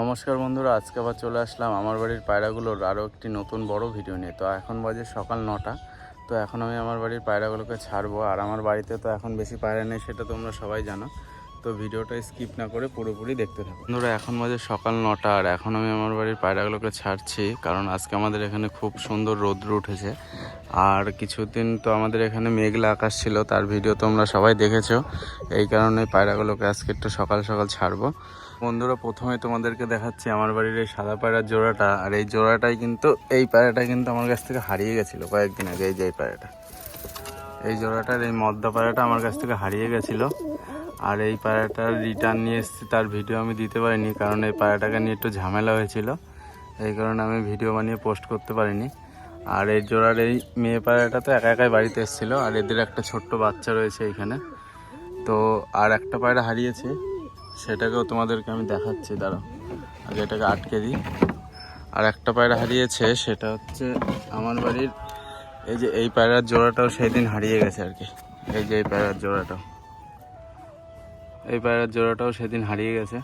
নমস্কার বন্ধুরা, আজকে আবার চলে আসলাম আমার বাড়ির পায়রাগুলোর আরও একটি নতুন বড় ভিডিও নিয়ে। তো এখন বাজে সকাল নটা, তো এখন আমি আমার বাড়ির পায়রাগুলোকে ছাড়বো। আর আমার বাড়িতে তো এখন বেশি পায়রা নেই, সেটা তোমরা সবাই জানো। তো ভিডিওটা স্কিপ না করে পুরোপুরি দেখতে থাকো। বন্ধুরা, এখন বাজে সকাল নটা, আর এখন আমি আমার বাড়ির পায়রাগুলোকে ছাড়ছি, কারণ আজকে আমাদের এখানে খুব সুন্দর রৌদ্র উঠেছে। আর কিছুদিন তো আমাদের এখানে মেঘলা আকাশ ছিল, তার ভিডিও তোমরা সবাই দেখেছ। এই কারণে পায়রাগুলোকে আজকে একটু সকাল সকাল ছাড়বো। বন্ধুরা, প্রথমে তোমাদেরকে দেখাচ্ছি আমার বাড়ির এই সাদা পায়রার জোড়াটা। আর এই জোড়াটাই কিন্তু, এই পায়রাটা কিন্তু আমার কাছ থেকে হারিয়ে গেছিল কয়েকদিন আগে, এই যে এই পায়রাটা। এই জোড়াটার এই মদ্দা পায়রাটা আমার কাছ থেকে হারিয়ে গেছিল। আর এই পায়রাটার রিটার্ন নিয়ে এসেছি, তার ভিডিও আমি দিতে পারিনি, কারণ এই পায়রাটাকে নিয়ে একটু ঝামেলা হয়েছিল। এই কারণে আমি ভিডিও বানিয়ে পোস্ট করতে পারিনি। আর এই জোড়ার এই মেয়ে পায়রাটা তো একা একাই বাড়িতে এসেছিল, আর এদের একটা ছোট্ট বাচ্চা রয়েছে এইখানে তো আর একটা পায়রা হারিয়েছে। সেটাকেও তোমাদেরকে আমি দেখাচ্ছি, দাঁড়াও। আগে এটাকে আটকে দিই। আর একটা পায়রা হারিয়েছে, সেটা হচ্ছে আমার বাড়ির, এই যে এই পায়রার জোড়াটাও সেই দিন হারিয়ে গেছে আর কি। এই যে এই পায়রার জোড়াটাও। এই পায়রার জোড়াটাও সেদিন হারিয়ে গেছে।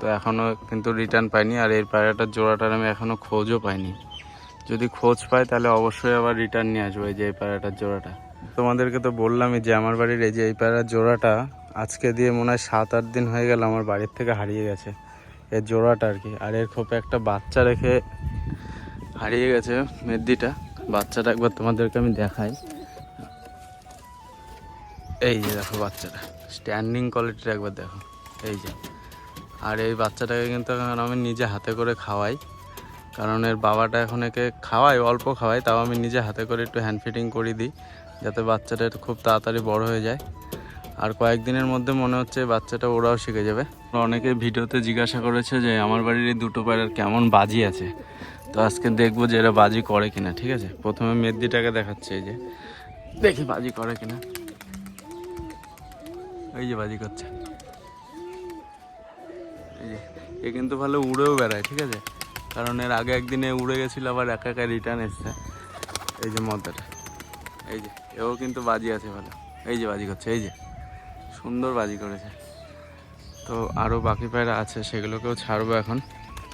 তো এখনও কিন্তু রিটার্ন পাইনি, আর এই পায়রাটার জোড়াটার আমি এখনও খোঁজও পাইনি। যদি খোঁজ পাই, তাহলে অবশ্যই আবার রিটার্ন নিয়ে আসব এই যে এই পায়রাটার জোড়াটা। তোমাদেরকে তো বললামই যে আমার বাড়ির এই যে এই পায়রার জোড়াটা আজকে দিয়ে মনে হয় সাত, আট দিন হয়ে গেল আমার বাড়ির থেকে হারিয়ে গেছে। এর জোড়াটা আর কি। আর এর খোপে একটা বাচ্চা রেখে হারিয়ে গেছে মেদ্দিটা। বাচ্চাটা একবার তোমাদেরকে আমি দেখাই। এই যে দেখো বাচ্চাটা। স্ট্যান্ডিং কোয়ালিটিটা একবার দেখো। এই যে। আর এই বাচ্চাটাকে কিন্তু এখন আমি নিজে হাতে করে খাওয়াই। কারণ এর বাবাটা এখন একে খাওয়াই অল্প খাওয়াই তাও আমি নিজে হাতে করে একটু হ্যান্ড ফিটিং করে দিই। যাতে বাচ্চাটা খুব তাড়াতাড়ি বড় হয়ে যায়। আর কয়েকদিনের মধ্যে মনে হচ্ছে বাচ্চাটা ওরাও শিখে যাবে। অনেকে ভিডিওতে জিজ্ঞাসা করেছে যে আমার বাড়ির এই দুটো পায়রার কেমন বাজি আছে। তো আজকে দেখব যে এরা বাজি করে কিনা, ঠিক আছে? প্রথমে মেদিটাকে দেখাচ্ছে, এই যে। দেখি বাজি করে কিনা। এই যে বাজি করছে। এই যে, এ কিন্তু ভালো উড়েও বেড়ায়, ঠিক আছে? কারণ এর আগে একদিনে উড়ে গেছিল, আবার একা একা রিটার্ন এসছে। এই যে মদ্দাটা এই যে, এও কিন্তু বাজি আছে ভালো। এই যে বাজি করছে, এই যে। সুন্দর বাজি করেছে। তো আরও বাকি পায়রা আছে, সেগুলোকেও ছাড়বো এখন।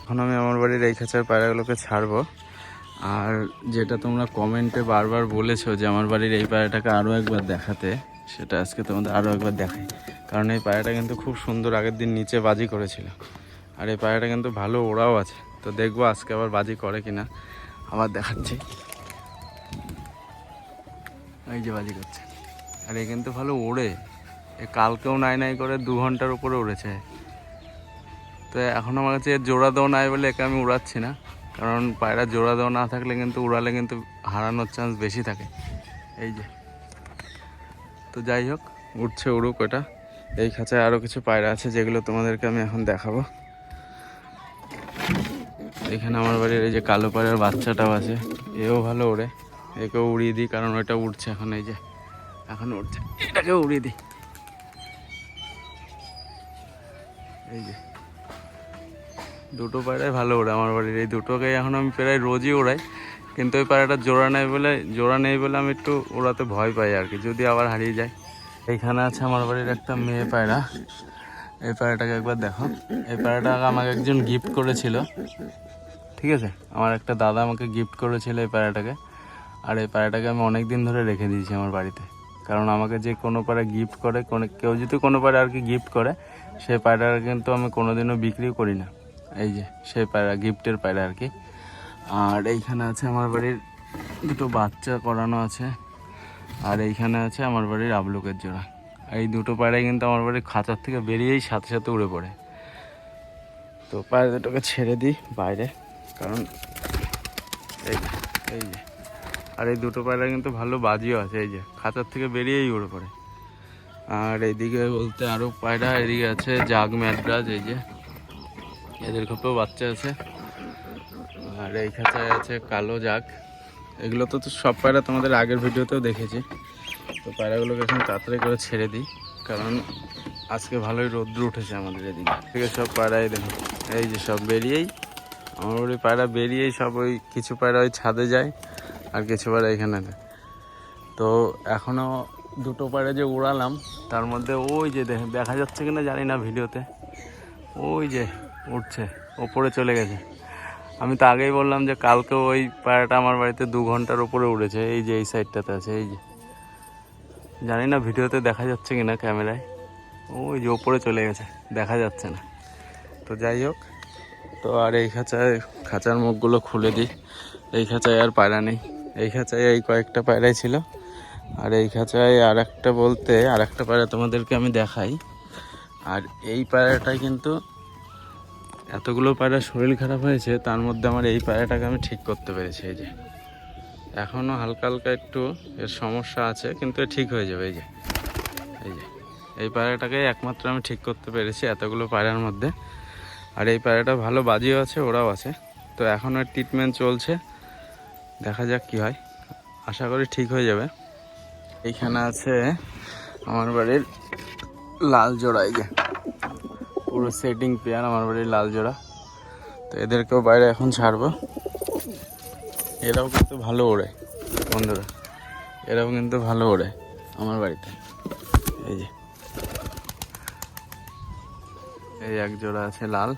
এখন আমি আমার বাড়ির এই খাঁচার পায়রাগুলোকে ছাড়বো। আর যেটা তোমরা কমেন্টে বারবার বলেছ যে আমার বাড়ির এই পায়রাটাকে আরও একবার দেখাতে, সেটা আজকে তোমাদের আরও একবার দেখাই। কারণ এই পায়রাটা কিন্তু খুব সুন্দর আগের দিন নিচে বাজি করেছিল। আর এই পায়রাটা কিন্তু ভালো ওড়াও আছে। তো দেখব আজকে আবার বাজি করে কিনা। আবার দেখাচ্ছি। এই যে বাজি করছে। আর এ কিন্তু ভালো ওড়ে। কালকেও নাই নাই করে দু ঘণ্টার উপরে উড়েছে। তো এখন আমার কাছে জোড়া দেওয়া নাই বলে একে আমি উড়াচ্ছি না। কারণ পায়রা জোড়া দেওয়া না থাকলে কিন্তু উড়ালে কিন্তু হারানোর চান্স বেশি থাকে। এই যে। তো যাই হোক উঠছে উড়ুক ওটা। এই খাঁচায় আরও কিছু পায়রা আছে যেগুলো তোমাদেরকে আমি এখন দেখাবো। এখানে আমার বাড়ির এই যে কালো পায়রার বাচ্চাটাও আছে। এও ভালো ওড়ে। একেও উড়িয়ে দিই, কারণ ওটা উঠছে এখন, এই যে। এখন উঠছে এটাকেও উড়িয়ে দিই। দুটো পায়রাই ভালো ওড়ে আমার বাড়ির। এই দুটোকে এখন আমি প্রায় রোজই ওড়াই। কিন্তু ওই পায়রাটা জোড়া নেই বলে, জোড়া নেই বলে আমি একটু ওড়াতে ভয় পাই আর কি, যদি আবার হারিয়ে যায়। এইখানে আছে আমার বাড়ির একটা মেয়ে পায়রা। এই পায়রাটাকে একবার দেখো। এই পায়রাটা আমাকে একজন গিফট করেছিল। ঠিক আছে? আমার একটা দাদা আমাকে গিফট করেছিল এই পায়রাটাকে। আর এই পায়রাটাকে আমি অনেক দিন ধরে রেখে দিয়েছি আমার বাড়িতে। কারণ আমাকে যে কোনো পায়রা গিফট করে, কোনো কেউ যদি কোনো পায়রা আর কি গিফট করে সেই পায়রাটা কিন্তু আমি কোনোদিনও বিক্রিও করি না। এই যে, সেই পায়রা, গিফটের পায়রা আর কি। আর এইখানে আছে আমার বাড়ির দুটো বাচ্চা করানো আছে। আর এইখানে আছে আমার বাড়ির আবলুকের জোড়া। এই দুটো পায়রাই কিন্তু আমার বাড়ির খাঁচার থেকে বেরিয়েই সাথে সাথে উড়ে পড়ে। তো পায়রা দুটোকে ছেড়ে দিই বাইরে, কারণ এই এই যে। আর এই দুটো পায়রা কিন্তু ভালো বাজিও আছে, এই যে, খাঁচার থেকে বেরিয়েই উড়ে পড়ে। আর এদিকে বলতে আরও পায়রা এদিকে আছে, জাগ ম্যাড্রাজ এই যে। এদের খোপেও বাচ্চা আছে। আর এই খাঁচায় আছে কালো জাগ। এগুলো তো তো সব পায়রা তোমাদের আগের ভিডিওতেও দেখেছি। তো পায়রাগুলোকে এখন তাড়াতাড়ি করে ছেড়ে দিই, কারণ আজকে ভালোই রৌদ্র উঠেছে আমাদের এদিকে। থেকে সব পায়রাই দেখো। এই যে সব বেরিয়েই, আমার ওই পায়রা বেরিয়েই সব ওই কিছু পায়রা ওই ছাদে যায়, আর কিছু পায়রা এখানে তো এখনও দুটো পায়রা যে উড়ালাম, তার মধ্যে ওই যে দেখা যাচ্ছে কিনা জানি না ভিডিওতে, ওই যে উঠছে, ওপরে চলে গেছে। আমি তো আগেই বললাম যে কালকে ওই পায়রাটা আমার বাড়িতে দু ঘণ্টার উপরে উড়েছে, এই যে এই সাইডটাতে আছে, এই যে। জানি না ভিডিওতে দেখা যাচ্ছে কিনা ক্যামেরায়, ওই যে ওপরে চলে গেছে, দেখা যাচ্ছে না। তো যাই হোক, তো আর এই খাঁচায়, খাঁচার মুখগুলো খুলে দিই, এই খাঁচায় আর পায়রা নেই, এই খাঁচায় এই কয়েকটা পায়রাই ছিল। আর এই খাঁচায় আর একটা বলতে আর একটা পায়রা তোমাদেরকে আমি দেখাই। আর এই পায়রাটাই কিন্তু এতগুলো পায়রা শরীর খারাপ হয়েছে, তার মধ্যে আমার এই পায়রাটাকে আমি ঠিক করতে পেরেছি, এই যে। এখনও হালকা হালকা একটু এর সমস্যা আছে, কিন্তু ঠিক হয়ে যাবে, এই যে। এই যে। এই পায়রাটাকে একমাত্র আমি ঠিক করতে পেরেছি এতগুলো পায়রার মধ্যে। আর এই পায়রাটা ভালো বাজিও আছে, ওরাও আছে। তো এখন আর ট্রিটমেন্ট চলছে। দেখা যাক কি হয়। আশা করি ঠিক হয়ে যাবে। এইখানে আছে আমার বাড়ির লাল জোড়া, এই যে। পুরো সেটিং পেয়ার আমার বাড়ির লাল জোড়া। তো এদেরকেও বাইরে এখন ছাড়বো। এরাও কিন্তু ভালো ওড়ে, বন্ধুরা। এরাও কিন্তু ভালো ওড়ে আমার বাড়িতে। এই যে। এই এক জোড়া আছে লাল।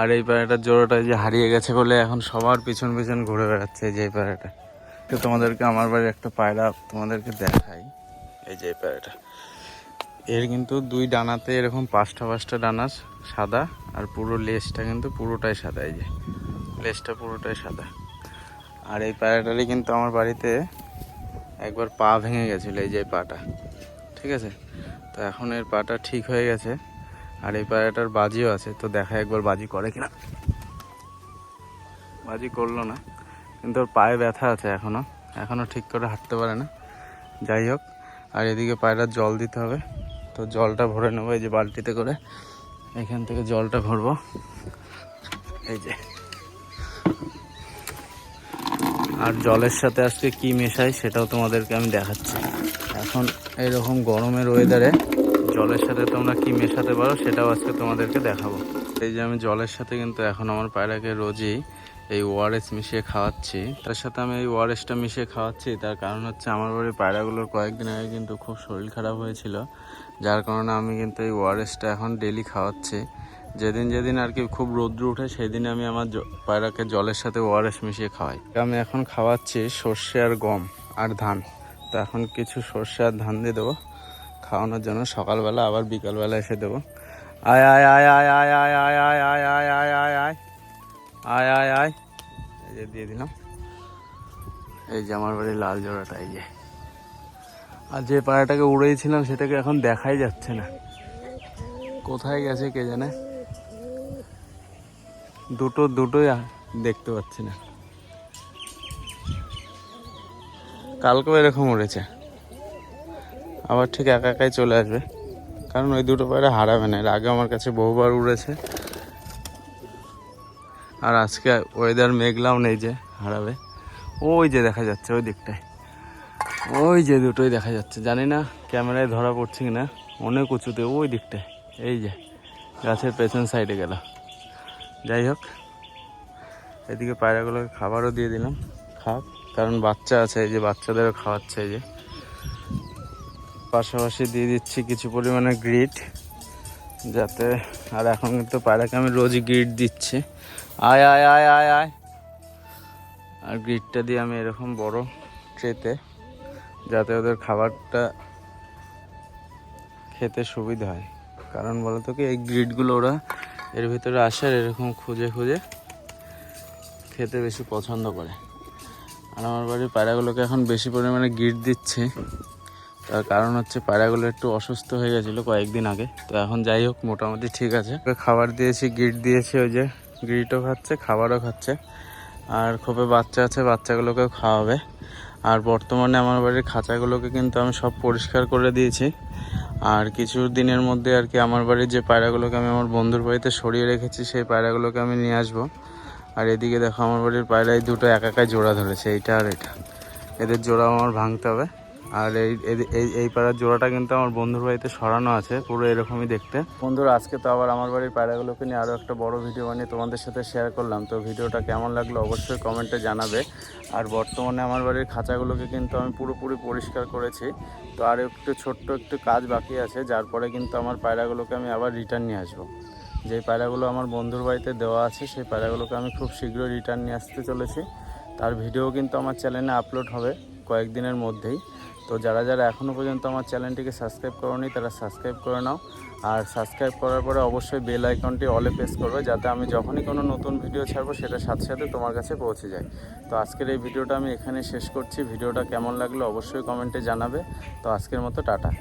আর এই পায়রাটার জোড়াটা যে হারিয়ে গেছে বলে এখন সবার পিছন পিছন ঘুরে বেড়াচ্ছে যে এই পায়রাটা তো তোমাদেরকে আমার বাড়ির একটা পায়রা তোমাদেরকে দেখাই। এই যে পায়রাটা। এর কিন্তু দুই ডানাতে এরকম পাঁচটা পাঁচটা ডানা সাদা, আর পুরো লেজটা কিন্তু পুরোটাই সাদা, এই যে। লেজটা পুরোটাই সাদা। আর এই পায়রাটারই কিন্তু আমার বাড়িতে একবার পা ভেঙে গেছিল, এই যে পাটা। ঠিক আছে? তো এখন এর পাটা ঠিক হয়ে গেছে, আর এই পায়রাটার বাজিও আছে, তো দেখা একবার বাজি করে কিনা। বাজি করল না। কিন্তু ওর পায়ে ব্যথা আছে এখনও। এখনও ঠিক করে হাঁটতে পারে না। যাই হোক, আর এদিকে পায়রার জল দিতে হবে। তো জলটা ভরে নেব এই যে বালতিতে করে। এখান থেকে জলটা ভরবো। এই যে। আর জলের সাথে আজকে কি মেশাই সেটাও তোমাদেরকে আমি দেখাচ্ছি। এখন এরকম গরমের ওয়েদারে জলের সাথে তোমরা কি মেশাতে পারো সেটাও আজকে তোমাদেরকে দেখাবো। এই যে আমি জলের সাথে কিন্তু এখন আমার পায়রাকে রোজই এই ওআরএস মিশিয়ে খাওয়াচ্ছি তার সাথে আমি এই ওআরএসটা মিশিয়ে খাওয়াচ্ছি তার কারণ হচ্ছে আমার বাড়ির পায়রাগুলোর কয়েকদিন আগে কিন্তু খুব শরীর খারাপ হয়েছিল যার কারণে আমি কিন্তু এই ওআরএসটা এখন ডেলি খাওয়াচ্ছি যেদিন যেদিন আর কি খুব রৌদ্র উঠে সেই দিন আমি আমার পায়রাকে জলের সাথে ওআরএস মিশিয়ে খাওয়াই আমি এখন খাওয়াচ্ছি সর্ষে আর গম আর ধান তো এখন কিছু সর্ষে আর ধান দিয়ে দেবো খাওয়ানোর জন্য সকালবেলা আবার বিকালবেলা এসে দেবো আয় আয় আয় আয় আয় আয় আয় আয় আয় আয় আয় আয় আয় আয় আয় আয়। এই যে দিয়ে দিলাম। এই যে আমার বাড়ির লাল জোড়াটা, এই যে। আর যে পায়রাটাকে উড়েছিলাম, সেটাকে এখন দেখাই যাচ্ছে না। কোথায় গেছে কে জানে? দুটো, দুটোই দেখতে পাচ্ছি না। কালকেও এরকম উড়েছে। আবার ঠিক একা একাই চলে আসবে। কারণ ওই দুটো পায়রা হারাবে না। এর আগে আমার কাছে বহুবার উড়েছে। আর আজকে ওয়েদার মেঘলাও নেই যে, হারাবে। ওই যে দেখা যাচ্ছে, ওই দিকটায়। ওই যে দুটোই দেখা যাচ্ছে। জানি না ক্যামেরায় ধরা পড়ছে কিনা অনেক উঁচুতে, ওই দিকটায়। এই যে, গাছের পেছন সাইডে গেল। যাই হোক, এদিকে পায়রাগুলোকে খাবারও দিয়ে দিলাম। খাক, কারণ বাচ্চা আছে, এই যে বাচ্চাদেরও খাওয়াচ্ছে এই যে। পাশাপাশি দিয়ে দিচ্ছি কিছু পরিমাণে গ্রিট যাতে, আর এখন কিন্তু পায়রাকে আমি রোজই গ্রিট দিচ্ছি। আয় আয় আয় আয় আয়। আর গ্রিটটা দিয়ে আমি এরকম বড় ট্রেতে, যাতে ওদের খাবারটা খেতে সুবিধা হয়। কারণ বলতো কি, এই গ্রিডগুলো ওরা এর ভিতরে আসে আর এরকম খুঁজে খুঁজে খেতে বেশি পছন্দ করে। আর আমার বাড়ির পায়রাগুলোকে এখন বেশি পরিমাণে গিট দিচ্ছে। তার কারণ হচ্ছে পায়রাগুলো একটু অসুস্থ হয়ে গেছিল কয়েকদিন আগে। তো এখন যাই হোক, মোটামুটি ঠিক আছে। খাবার দিয়েছি গিট দিয়েছি ওই যে গিটও খাচ্ছে, খাবারও খাচ্ছে। আর খোপে বাচ্চা আছে, বাচ্চাগুলোকেও খাওয়াবে। আর বর্তমানে আমার বাড়ির খাঁচাগুলোকে কিন্তু আমি সব পরিষ্কার করে দিয়েছি। আর কিছু দিনের মধ্যে আর কি আমার বাড়ির যে পায়রাগুলোকে আমি আমার বন্ধুর বাড়িতে সরিয়ে রেখেছি, সেই পায়রাগুলোকে আমি নিয়ে আসব। আর এদিকে দেখো, আমার বাড়ির পায়রা এই দুটো একাকায় জোড়া ধরেছে, এইটা আর এটা। এদের জোড়া আমার ভাঙতে হবে। আর এই এই পাড়ার জোড়াটা কিন্তু আমার বন্ধুর বাড়িতে সরানো আছে, পুরো এরকমই দেখতে। বন্ধুরা, আজকে তো আবার আমার বাড়ির পায়রাগুলোকে নিয়ে আরও একটা বড় ভিডিও বানিয়ে তোমাদের সাথে শেয়ার করলাম। তো ভিডিওটা কেমন লাগল অবশ্যই কমেন্টে জানাবে। আর বর্তমানে আমার বাড়ির খাঁচাগুলোকে কিন্তু আমি পুরোপুরি পরিষ্কার করেছি। তো আর একটু ছোট্ট একটু কাজ বাকি আছে, যার পরে কিন্তু আমার পায়রাগুলোকে আমি আবার রিটার্ন নিয়ে আসব। যেই পায়রাগুলো আমার বন্ধুর বাড়িতে দেওয়া আছে, সেই পায়রাগুলোকে আমি খুব শীঘ্রই রিটার্ন নিয়ে আসতে চলেছি। তার ভিডিও কিন্তু আমার চ্যানেলে আপলোড হবে। কয়েকদিনের মধ্যেই। তো যারা যারা এখনও পর্যন্ত আমার চ্যানেলটিকে সাবস্ক্রাইব করনি, তারা সাবস্ক্রাইব করে নাও। আর সাবস্ক্রাইব করার পরে অবশ্যই বেল আইকনটি অলে প্রেস করবে, যাতে আমি যখনই কোনো নতুন ভিডিও ছাড়বো, সেটা সাথে সাথে তোমার কাছে পৌঁছে যায়। তো আজকের এই ভিডিওটা আমি এখানে শেষ করছি। ভিডিওটা কেমন লাগল অবশ্যই কমেন্টে জানাবে। তো আজকের মতো টাটা।